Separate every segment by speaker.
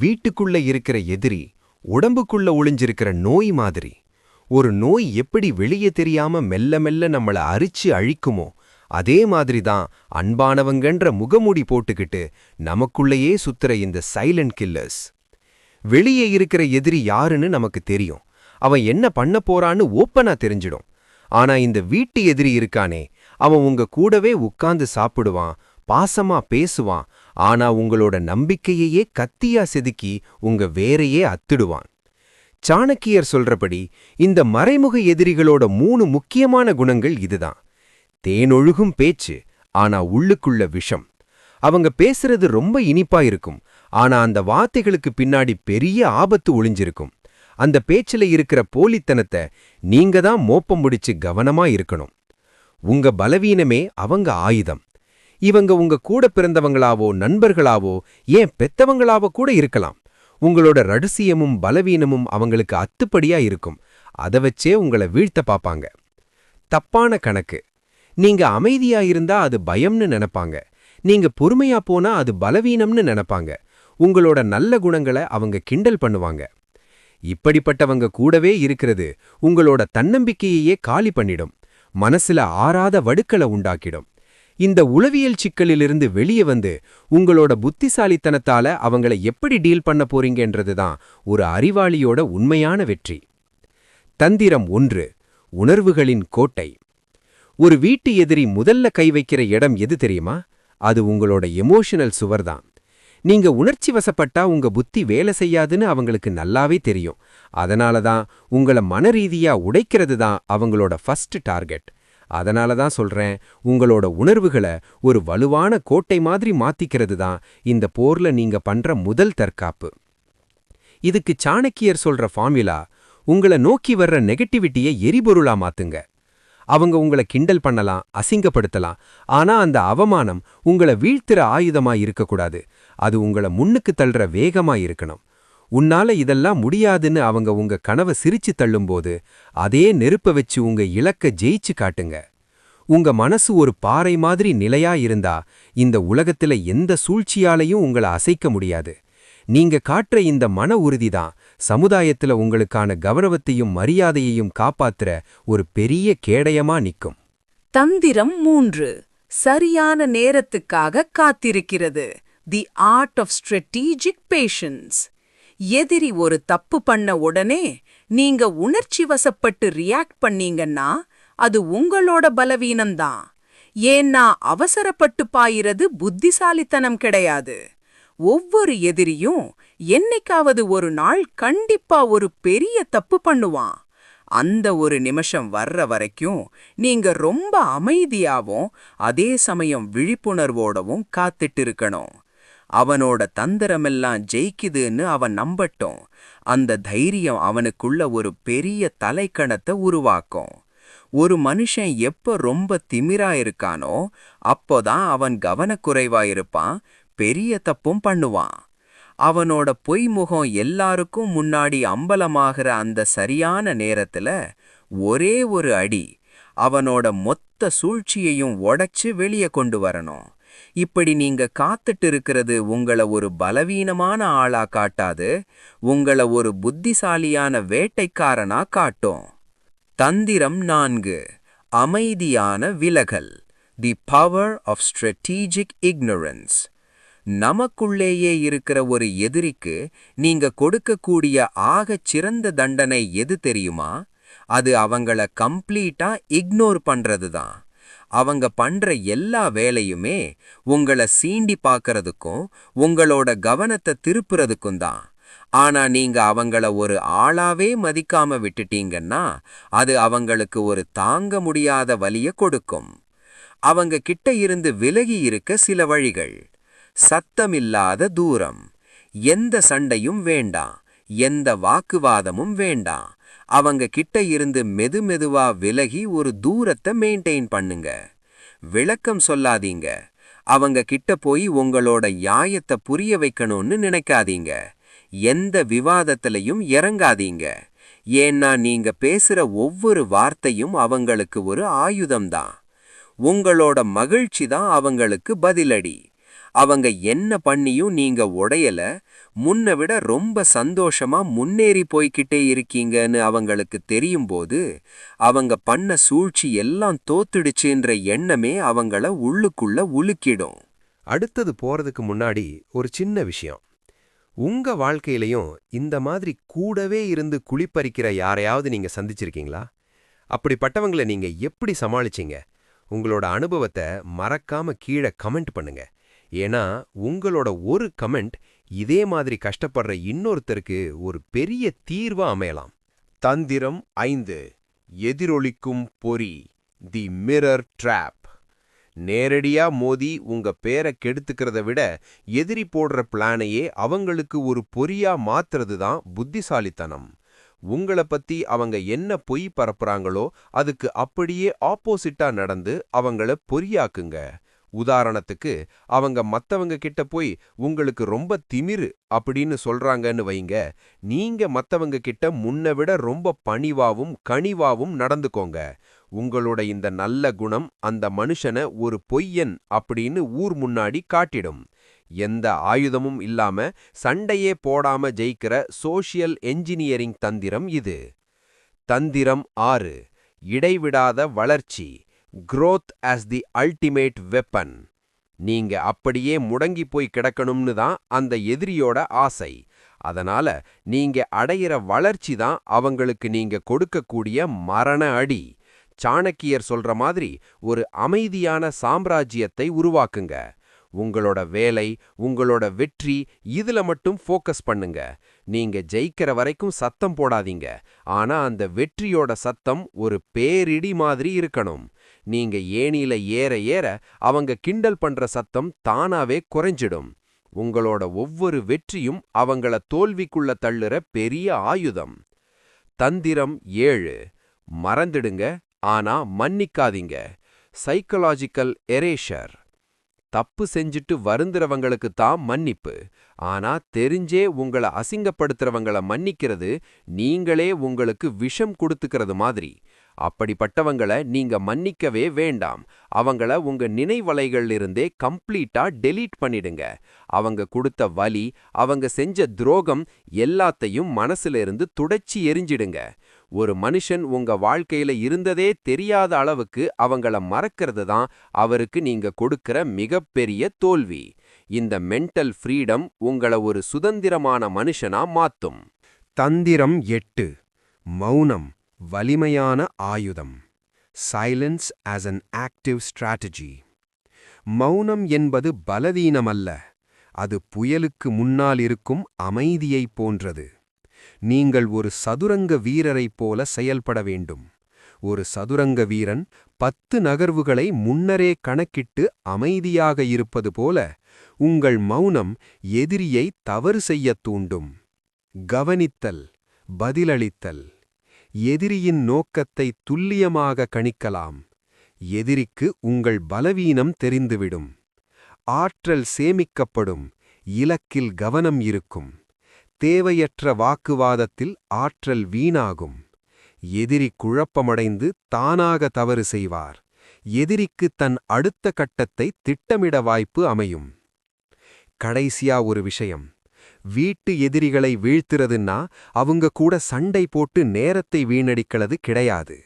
Speaker 1: வீட்டுக்குள்ள இருக்கிற எதிரி உடம்புக்குள்ள ஒளிஞ்சிருக்கிற நோய் மாதிரி. ஒரு நோய் எப்படி வெளியே தெரியாம மெல்ல மெல்ல நம்மள அரிச்சு அழிக்குமோ அதே மாதிரி தான் அன்பானவங்கன்ற முகமூடி போட்டுக்கிட்டு நமக்குள்ளேயே சுத்துற இந்த சைலண்ட் கில்லர்ஸ் வெளியே இருக்கிற எதிரி யாருன்னு நமக்கு தெரியும். அவன் என்ன பண்ண போறான்னு ஓப்பனா தெரிஞ்சிடும். ஆனா இந்த வீட்டு எதிரி இருக்கானே அவன் உங்க கூடவே உட்கார்ந்து சாப்பிடுவான் பாசமா பேசுவான் ஆனா உங்களோட நம்பிக்கையையே கத்தியா செதுக்கி உங்க வேரையே அத்திடுவான். சாணக்கியர் சொல்றபடி இந்த மறைமுக எதிரிகளோட மூணு முக்கியமான குணங்கள் இதுதான். தேனொழுகும் பேச்சு ஆனா உள்ளுக்குள்ள விஷம். அவங்க பேசுறது ரொம்ப இனிப்பா இருக்கும். ஆனா அந்த வார்த்தைகளுக்கு பின்னாடி பெரிய ஆபத்து ஒளிஞ்சிருக்கும். அந்த பேச்சில் இருக்கிற போலித்தனத்தை நீங்க தான் மோப்பம் முடிச்சு கவனமா இருக்கணும். உங்க பலவீனமே அவங்க ஆயுதம். இவங்க உங்க கூட பிறந்தவங்களாவோ நண்பர்களாவோ ஏன் பெத்தவங்களாவோ கூட இருக்கலாம். உங்களோட ரடசியமும் பலவீனமும் அவங்களுக்கு அத்துப்படியா இருக்கும். அதை வச்சே உங்களை வீழ்த்த பாப்பாங்க. தப்பான கணக்கு. நீங்க அமைதியா இருந்தா அது பயம்னு நினைப்பாங்க. நீங்க பொறுமையா போனா அது பலவீனம்னு நினைப்பாங்க. உங்களோட நல்ல குணங்களை அவங்க கிண்டல் பண்ணுவாங்க. இப்படிப்பட்டவங்க கூடவே இருக்கிறது உங்களோட தன்னம்பிக்கையையே காலி பண்ணிடும். மனசுல ஆறாத வடுக்களை உண்டாக்கிடும். இந்த உளவியல் சிக்கலிலிருந்து வெளியே வந்து உங்களோட புத்திசாலித்தனத்தால அவங்கள எப்படி டீல் பண்ண போறீங்கன்றது தான் ஒரு அறிவாளியோட உண்மையான வெற்றி. தந்திரம் ஒன்று உணர்வுகளின் கோட்டை. ஒரு வீட்டு எதிரி முதல்ல கை வைக்கிற இடம் எது தெரியுமா? அது உங்களோட எமோஷனல் சுவர்தான் நீங்க உணர்ச்சி வசப்பட்டா உங்க புத்தி வேலை செய்யாதுன்னு அவங்களுக்கு நல்லாவே தெரியும். அதனால தான் உங்கள மனரீதியா உடைக்கிறது தான் அவங்களோட ஃபர்ஸ்ட் டார்கெட் அதனால தான் சொல்றேன் உங்களோட உணர்வுகளை ஒரு வலுவான கோட்டை மாதிரி மாத்திக்கிறது தான் இந்த போர்ல நீங்க பண்ற முதல் தற்காப்பு. இதுக்கு சாணக்கியர் சொல்ற ஃபார்முலா உங்கள நோக்கி வர்ற நெகட்டிவிட்டியை எரிபொருளா மாத்துங்க. அவங்க உங்களை கிண்டல் பண்ணலாம் அசிங்கப்படுத்தலாம் ஆனா அந்த அவமானம் உங்களை வீழ்த்துற ஆயுதமா இருக்கக்கூடாது. அது உங்கள முன்னுக்கு தள்ளுற வேகமா இருக்கணும். உன்னால இதெல்லாம் முடியாதுன்னு அவங்க உங்க கனவை சிரிச்சு தள்ளும்போது அதே நெருப்ப வச்சு உங்க இலக்க ஜெயிச்சு காட்டுங்க. உங்க மனசு ஒரு பாறை மாதிரி நிலையா இருந்தா இந்த உலகத்துல எந்த சூழ்ச்சியாலையும் உங்களை அசைக்க முடியாது. நீங்க காட்டுற இந்த மன உறுதிதான் சமுதாயத்துல உங்களுக்கான கௌரவத்தையும் மரியாதையையும் காப்பாத்துற ஒரு பெரிய கேடயமா நிக்கும்.
Speaker 2: தந்திரம் மூன்று. சரியான நேரத்துக்காக காத்திருக்கிறது. The art of strategic patience எதிரி ஒரு தப்பு பண்ண உடனே நீங்க உணர்ச்சி வசப்பட்டு ரியாக்ட் பண்ணீங்கன்னா அது உங்களோட பலவீனம்தான். ஏன்னா அவசரப்பட்டு பாயிறது புத்திசாலித்தனம் கிடையாது. ஒவ்வொரு எதிரியும் என்னைக்காவது ஒரு நாள் கண்டிப்பா ஒரு பெரிய தப்பு பண்ணுவான். அந்த ஒரு நிமிஷம் வர்ற வரைக்கும் நீங்க ரொம்ப அமைதியாவும் அதே சமயம் விழிப்புணர்வோடவும் காத்துட்டு இருக்கணும். அவனோட தந்திரமெல்லாம் ஜெயிக்குதுன்னு அவன் நம்பட்டும். அந்த தைரியம் அவனுக்குள்ள ஒரு பெரிய தலைக்கணத்தை உருவாக்கும். ஒரு மனுஷன் எப்ப ரொம்ப திமிரா இருக்கானோ அப்போதான் அவன் கவனக்குறைவா இருப்பான் பெரிய தப்பும் பண்ணுவான். அவனோட பொய்முகம் எல்லாருக்கும் முன்னாடி அம்பலமாகிற அந்த சரியான நேரத்துல ஒரே ஒரு அடி அவனோட மொத்த சூழ்ச்சியையும் உடைச்சு வெளியே கொண்டு வரணும். இப்படி நீங்க காத்துட்டு இருக்கிறது உங்களை ஒரு பலவீனமான ஆளா காட்டாது உங்களை ஒரு புத்திசாலியான வேட்டைக்காரனா காட்டும். தந்திரம் நான்கு அமைதியான விலகல் the power of strategic ignorance நமக்குள்ளேயே இருக்கிற ஒரு எதிரிக்கு நீங்க கொடுக்கக்கூடிய ஆகச் சிறந்த தண்டனை எது தெரியுமா? அது அவங்கள கம்ப்ளீட்டா இக்னோர் பண்றது தான் அவங்க பண்ற எல்லா வேலையுமே உங்களை சீண்டி பார்க்கறதுக்கும் உங்களோட கவனத்தை திருப்புறதுக்கும் தான். ஆனா நீங்க அவங்கள ஒரு ஆளாவே மதிக்காம விட்டுட்டீங்கன்னா அது அவங்களுக்கு ஒரு தாங்க முடியாத வலிய கொடுக்கும். அவங்க கிட்ட இருந்து விலகி இருக்க சில வழிகள். சத்தமில்லாத தூரம். எந்த சண்டையும் வேண்டாம். எந்த வாக்குவாதமும் வேண்டாம். அவங்க கிட்ட இருந்து மெது மெதுவா விலகி ஒரு தூரத்தை மெயின்டைன் பண்ணுங்க. விளக்கம் சொல்லாதீங்க. அவங்க கிட்ட போய் உங்களோட யாயத்தை புரிய வைக்கணும்னு நினைக்காதீங்க. எந்த விவாதத்திலையும் இறங்காதீங்க. ஏன்னா நீங்க பேசுற ஒவ்வொரு வார்த்தையும் அவங்களுக்கு ஒரு ஆயுதம்தான். உங்களோட மகிழ்ச்சி தான் அவங்களுக்கு பதிலடி. அவங்க என்ன பண்ணியும் நீங்க உடையல.
Speaker 1: முன்ன விட ரொம்ப சந்தோஷமா முன்னேறி போய்க்கிட்டே இருக்கீங்கன்னு அவங்களுக்கு தெரியும்போது அவங்க பண்ண சூழ்ச்சி எல்லாம் தோத்துடுச்சுன்ற எண்ணமே அவங்கள உள்ளுக்குள்ள உலுக்கிடும். அடுத்தது போறதுக்கு முன்னாடி ஒரு சின்ன விஷயம். உங்க வாழ்க்கையிலையும் இந்த மாதிரி கூடவே இருந்து குளிப்பறிக்கிற யாரையாவது நீங்க சந்திச்சிருக்கீங்களா? அப்படிப்பட்டவங்களை நீங்க எப்படி சமாளிச்சீங்க? உங்களோட அனுபவத்தை மறக்காம கீழே கமெண்ட் பண்ணுங்க. ஏன்னா உங்களோட ஒரு கமெண்ட் இதே மாதிரி கஷ்டப்படுற இன்னொருத்தருக்கு ஒரு பெரிய தீர்வா அமையலாம். தந்திரம் ஐந்து எதிரொலிக்கும் பொறி தி மிரர் ட்ராப். நேரடியா மோதி உங்க பேரை கெடுத்துக்கிறத விட எதிரி போடுற பிளானையே அவங்களுக்கு ஒரு பொறியா மாத்துறது தான் புத்திசாலித்தனம். உங்கள பத்தி அவங்க என்ன பொய் பரப்புறாங்களோ அதுக்கு அப்படியே ஆப்போசிட்டா நடந்து அவங்கள பொறியாக்குங்க. உதாரணத்துக்கு அவங்க மத்தவங்க கிட்ட போய் உங்களுக்கு ரொம்ப திமிரு அப்படின்னு சொல்றாங்கன்னு வைங்க. நீங்க மத்தவங்க கிட்ட முன்ன விட ரொம்ப பணிவாவும் கனிவாவும் நடந்துக்கோங்க. உங்களோட இந்த நல்ல குணம் அந்த மனுஷனை ஒரு பொய்யன் அப்படின்னு ஊர் முன்னாடி காட்டிடும். எந்த ஆயுதமும் இல்லாம சண்டையே போடாம ஜெயிக்கிற சோஷியல் என்ஜினியரிங் தந்திரம் இது. தந்திரம் ஆறு இடைவிடாத வளர்ச்சி. Growth as the ultimate weapon நீங்க அப்படியே முடங்கி போய் கிடக்கணும்னு தான் அந்த எதிரியோட ஆசை. அதனால நீங்க அடையிற வளர்ச்சி தான் அவங்களுக்கு நீங்க கொடுக்கக்கூடிய மரண அடி. சாணக்கியர் சொல்ற மாதிரி ஒரு அமைதியான சாம்ராஜ்யத்தை உருவாக்குங்க. உங்களோட வேலை உங்களோட வெற்றி இதுல மட்டும் ஃபோக்கஸ் பண்ணுங்க. நீங்க ஜெயிக்கிற வரைக்கும் சத்தம் போடாதீங்க. ஆனா அந்த வெற்றியோட சத்தம் ஒரு பேரிடி மாதிரி இருக்கணும். நீங்க ஏணியில ஏற ஏற அவங்க கிண்டல் பண்ற சத்தம் தானாவே குறைஞ்சிடும். உங்களோட ஒவ்வொரு வெற்றியும் அவங்கள தோல்விக்குள்ள தள்ளுற பெரிய ஆயுதம். தந்திரம் ஏழு. மறந்துடுங்க ஆனா மன்னிக்காதீங்க. சைக்கலாஜிக்கல் எரேஷர் தப்பு செஞ்சுட்டு வருந்துறவங்களுக்கு தான் மன்னிப்பு. ஆனா தெரிஞ்சே உங்கள அசிங்கப்படுத்துறவங்கள மன்னிக்கிறது நீங்களே உங்களுக்கு விஷம் கொடுத்துக்கிறது மாதிரி. அப்படிப்பட்டவங்கள நீங்க மன்னிக்கவே வேண்டாம். அவங்கள உங்க நினைவலைகளிலிருந்தே கம்ப்ளீட்டா டெலீட் பண்ணிடுங்க. அவங்க கொடுத்த வலி அவங்க செஞ்ச துரோகம் எல்லாத்தையும் மனசுல இருந்து துடைச்சி எரிஞ்சிடுங்க. ஒரு மனுஷன் உங்க வாழ்க்கையில இருந்ததே தெரியாத அளவுக்கு அவங்கள மறக்கிறது தான் அவருக்கு நீங்க கொடுக்கிற மிகப்பெரிய தோல்வி. இந்த மென்டல் ஃப்ரீடம் உங்கள ஒரு சுதந்திரமான மனுஷனா மாத்தும். தந்திரம் எட்டு. மௌனம். வலிமையான ஆயுதம். Silence as an active strategy மௌனம் என்பது பலவீனமல்ல. அது புயலுக்கு முன்னால் இருக்கும் அமைதியைப் போன்றது. நீங்கள் ஒரு சதுரங்க வீரரைப் போல செயல்பட வேண்டும். ஒரு சதுரங்க வீரன் பத்து நகர்வுகளை முன்னரே கணக்கிட்டு அமைதியாக இருப்பது போல உங்கள் மௌனம் எதிரியை தவறு செய்யத் தூண்டும். கவனித்தல் பதிலளித்தல். எதிரியின் நோக்கத்தை துல்லியமாக கணிக்கலாம். எதிரிக்கு உங்கள் பலவீனம் தெரிந்துவிடும். ஆற்றல் சேமிக்கப்படும். இலக்கில் கவனம் இருக்கும். தேவையற்ற வாக்குவாதத்தில் ஆற்றல் வீணாகும். எதிரி குழப்பமடைந்து தானாக தவறு செய்வார். எதிரிக்கு தன் அடுத்த கட்டத்தை திட்டமிட வாய்ப்பு அமையும். கடைசியா ஒரு விஷயம். வீட்டு எதிரிகளை வீழ்த்துறதுன்னா அவங்க கூட சண்டை போட்டு நேரத்தை வீணடிக்கிறது கிடையாது.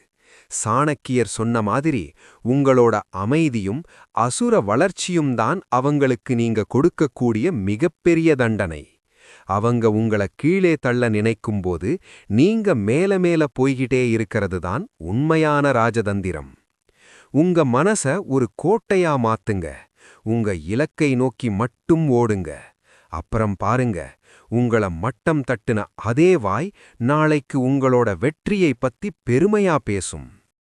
Speaker 1: சாணக்கியர் சொன்ன மாதிரி உங்களோட அமைதியும் அசுர வளர்ச்சியும் தான் அவங்களுக்கு நீங்க கொடுக்கக்கூடிய மிகப்பெரிய தண்டனை. அவங்க உங்கள கீழே தள்ள நினைக்கும்போது நீங்க மேல மேல போய்கிட்டே இருக்கிறது தான் உண்மையான ராஜதந்திரம். உங்க மனச ஒரு கோட்டையா மாத்துங்க. உங்க இலக்கை நோக்கி மட்டும் ஓடுங்க. அப்புறம் பாருங்க உங்கள மட்டம் தட்டுன அதே வாய் நாளைக்கு உங்களோட வெற்றியை பத்தி பெருமையா பேசும்.